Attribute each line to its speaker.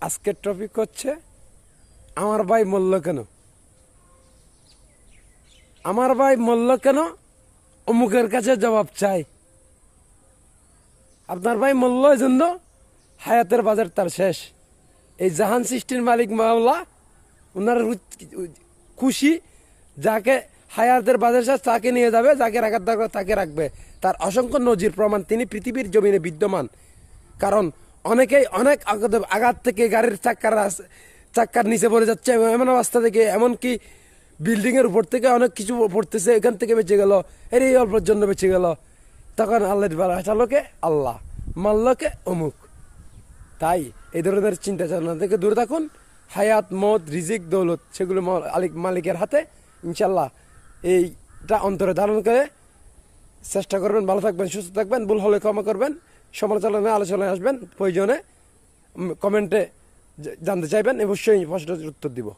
Speaker 1: আজকের টপিক হচ্ছে, আমার ভাই মল্ল কেন? আমার ভাই মল্ল কেন? অমুকের কাছে জবাব চাই। আপনার ভাই মল্ল জন্য হায়াতের বাজার তার শেষ। এই জাহান সৃষ্টির মালিক মাওলা ওনার খুশি যাকে হায়াতের বাজার শেষ, তাকে নিয়ে যাবে, যাকে রাখার দরকার তাকে রাখবে। তার অসংখ্য নজির প্রমাণ তিনি পৃথিবীর জমিনে বিদ্যমান। কারণ অনেকেই অনেক আঘাত- থেকে গাড়ির চাক্কার চাক্কার নিচে পড়ে যাচ্ছে এমন অবস্থা থেকে, এমনকি বিল্ডিং এর উপর থেকে অনেক কিছু পড়তেছে, এখান থেকে বেঁচে গেল এর এই অল্পের জন্য বেঁচে গেল। তখন আল্লাহ হাসালোকে আল্লাহ। মাল্লকে? অমুক। তাই এই ধরনের চিন্তা চেতনা থেকে দূরে থাকুন। হায়াত মদ রিজিক, দৌলত, সেগুলো আলিক- মালিকের হাতে। ইনশাল্লাহ এইটা অন্তরে ধারণ করে চেষ্টা করবেন, ভালো থাকবেন, সুস্থ থাকবেন, ভুল হলে ক্ষমা করবেন। সমালোচনায় আলোচনায় আসবেন প্রয়োজনে কমেন্টে জানতে চাইবেন অবশ্যই প্রশ্নের উত্তর দিব।